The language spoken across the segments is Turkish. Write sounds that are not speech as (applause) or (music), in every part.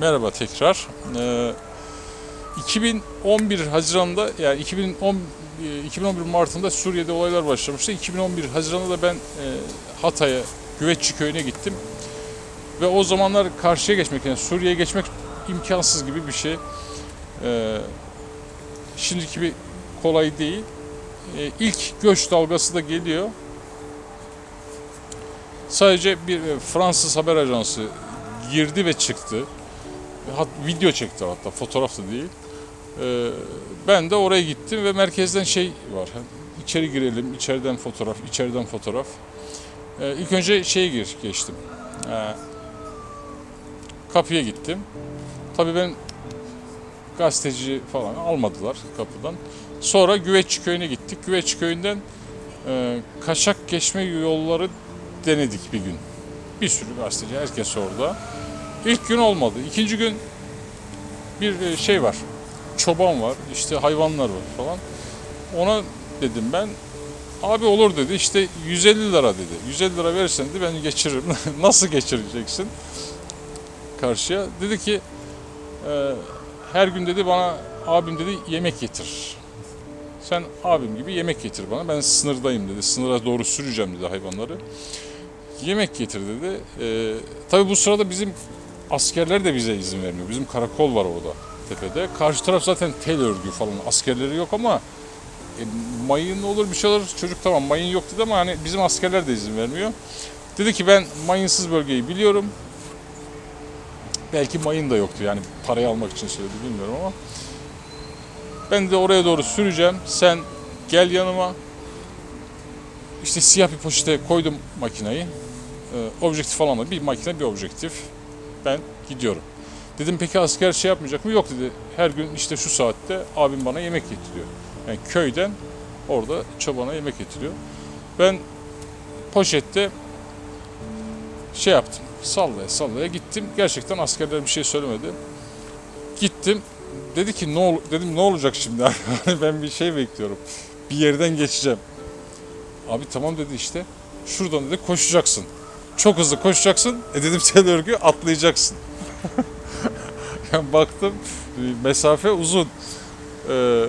Merhaba tekrar. Ee, 2011 Haziran'da yani 2010 e, 2011 Mart'ında Suriye'de olaylar başlamıştı. 2011 Haziran'da da ben e, Hatay'a, Güveççi köyüne gittim. Ve o zamanlar karşıya geçmek yani Suriye'ye geçmek imkansız gibi bir şey. Ee, şimdiki gibi kolay değil. Ee, ilk göç dalgası da geliyor. Sadece bir e, Fransız haber ajansı girdi ve çıktı. Hat, video çekti hatta fotoğraf da değil. Ee, ben de oraya gittim ve merkezden şey var. içeri girelim, içeriden fotoğraf, içeriden fotoğraf. Ee, ilk önce şeye gir, geçtim. Ee, kapıya gittim. Tabii ben gazeteci falan almadılar kapıdan. Sonra Güveççi köyüne gittik. Güveççi köyünden e, kaçak geçme yolları denedik bir gün. Bir sürü gazeteci, herkes orada. İlk gün olmadı. İkinci gün bir e, şey var. Çoban var, işte hayvanlar var falan. Ona dedim ben, abi olur dedi, işte 150 lira dedi. 150 lira verirsen de ben geçiririm. (laughs) Nasıl geçireceksin karşıya? Dedi ki, e, her gün dedi bana, abim dedi yemek getir. Sen abim gibi yemek getir bana. Ben sınırdayım dedi. Sınıra doğru süreceğim dedi hayvanları. Yemek getir dedi. Ee, tabii bu sırada bizim askerler de bize izin vermiyor. Bizim karakol var orada tepede. Karşı taraf zaten tel örgü falan. Askerleri yok ama e, mayın olur bir şey olur. Çocuk tamam mayın yok dedi ama hani bizim askerler de izin vermiyor. Dedi ki ben mayinsız bölgeyi biliyorum. Belki mayın da yoktu yani parayı almak için söyledi bilmiyorum ama. Ben de oraya doğru süreceğim. Sen gel yanıma. İşte siyah bir poşete koydum makinayı. Ee, objektif falan da bir makine bir objektif. Ben gidiyorum. Dedim peki asker şey yapmayacak mı? Yok dedi. Her gün işte şu saatte abim bana yemek getiriyor. Yani köyden orada çobana yemek getiriyor. Ben poşette şey yaptım. Sallaya sallaya gittim. Gerçekten askerler bir şey söylemedi. Gittim. Dedi ki ne ol dedim ne olacak şimdi? (laughs) ben bir şey bekliyorum. Bir yerden geçeceğim. Abi tamam dedi işte. Şuradan dedi koşacaksın. Çok hızlı koşacaksın. E dedim tel örgü atlayacaksın. (laughs) yani baktım mesafe uzun. Ee,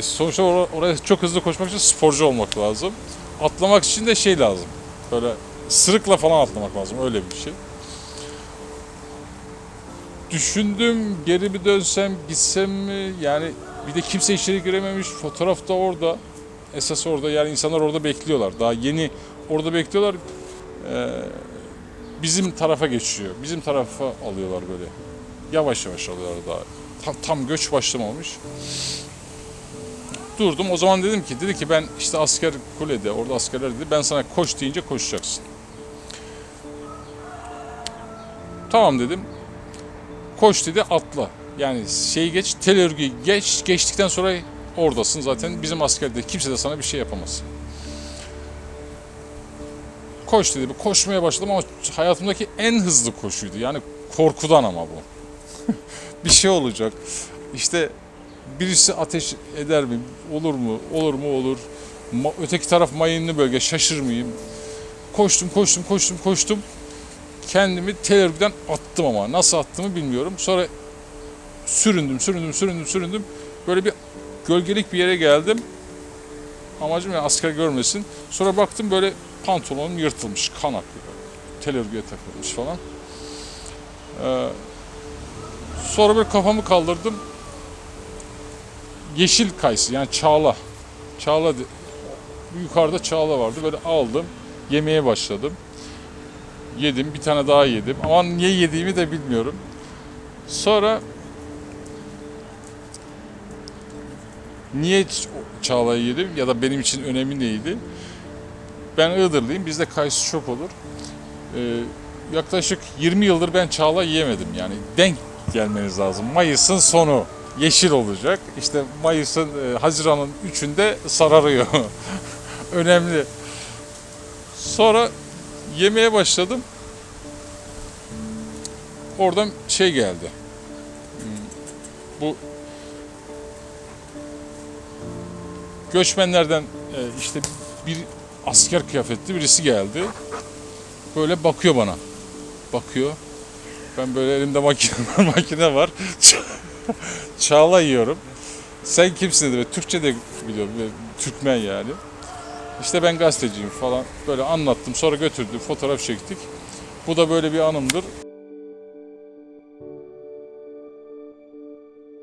sonuçta or- oraya çok hızlı koşmak için sporcu olmak lazım. Atlamak için de şey lazım. Böyle sırıkla falan atlamak lazım. Öyle bir şey. Düşündüm geri mi dönsem gitsem mi yani bir de kimse içeri girememiş fotoğraf da orada esas orada yani insanlar orada bekliyorlar daha yeni orada bekliyorlar Ee, bizim tarafa geçiyor. Bizim tarafa alıyorlar böyle. Yavaş yavaş alıyorlar daha. Tam, tam göç başlamamış. Durdum. O zaman dedim ki dedi ki ben işte asker kulede orada askerler dedi ben sana koş deyince koşacaksın. Tamam dedim. Koş dedi atla. Yani şey geç, tel örgüyü geç, geçtikten sonra oradasın zaten. Bizim askerde kimse de sana bir şey yapamaz. Koş dedi. Koşmaya başladım ama hayatımdaki en hızlı koşuydu. Yani korkudan ama bu. (laughs) bir şey olacak. İşte birisi ateş eder mi? Olur mu? Olur mu? Olur. Ma- öteki taraf mayınlı bölge. Şaşırmayayım. Koştum, koştum, koştum, koştum kendimi tel attım ama nasıl attığımı bilmiyorum. Sonra süründüm, süründüm, süründüm, süründüm. Böyle bir gölgelik bir yere geldim. Amacım ya asker görmesin. Sonra baktım böyle pantolonum yırtılmış, kan akıyor. Tel örgüye takılmış falan. Ee, sonra böyle kafamı kaldırdım. Yeşil kayısı yani çağla. Çağla yukarıda çağla vardı. Böyle aldım. Yemeye başladım yedim. Bir tane daha yedim. Ama niye yediğimi de bilmiyorum. Sonra niye çağlayı yedim ya da benim için önemi neydi? Ben Iğdırlıyım. Bizde kayısı çok olur. Ee, yaklaşık 20 yıldır ben çağla yiyemedim. Yani denk gelmeniz lazım. Mayıs'ın sonu yeşil olacak. İşte Mayıs'ın, e, Haziran'ın 3'ünde sararıyor. (laughs) Önemli. Sonra yemeye başladım. Oradan şey geldi. Hmm, Bu göçmenlerden e, işte bir asker kıyafetli birisi geldi. Böyle bakıyor bana. Bakıyor. Ben böyle elimde makine, (laughs) makine var. Çağla yiyorum. Sen kimsin dedi. Türkçe de biliyorum. Türkmen yani. İşte ben gazeteciyim falan. Böyle anlattım. Sonra götürdü. Fotoğraf çektik. Bu da böyle bir anımdır.